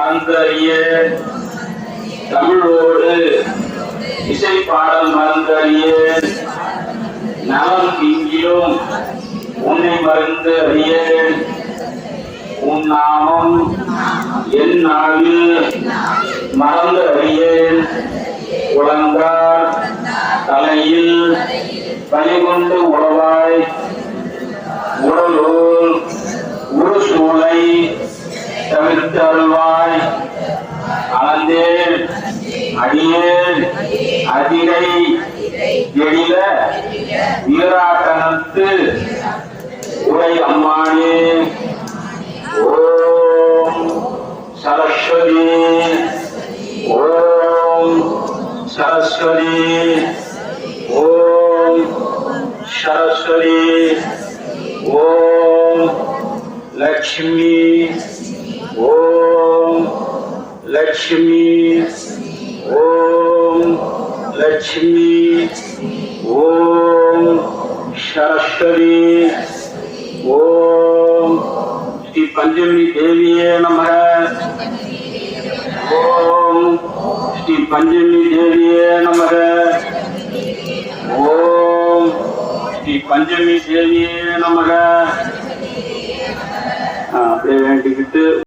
மறந்தறிய தமிழோடு இசை பாடல் மறந்தறிய நலம் இங்கிலும் உன்னை மறந்து அறிய உன் நாமம் என் நாவில் மறந்து அறிய உழந்தார் தலையில் பணிகொண்டு உழவாய் தவிர்த்து அருள்வாய் அளந்தேன் அடியேன் அதிரை எழில வீராட்டனத்து உரை அம்மானே. ஓம் சரஸ்வதி ஓம் சரஸ்வதி ஓம் சரஸ்வதி ஓம் லக்ஷ்மி. லட்சுமி ஓம் லட்சுமி ஓம் சரஸ்வதி ஓம் ஸ்ரீ பஞ்சமி தேவியே நமக. ஓம் ஸ்ரீ பஞ்சமி தேவியே நமக. ஓம் ஸ்ரீ பஞ்சமி தேவியே நமக. அப்படியே வேண்டிக்கிட்டு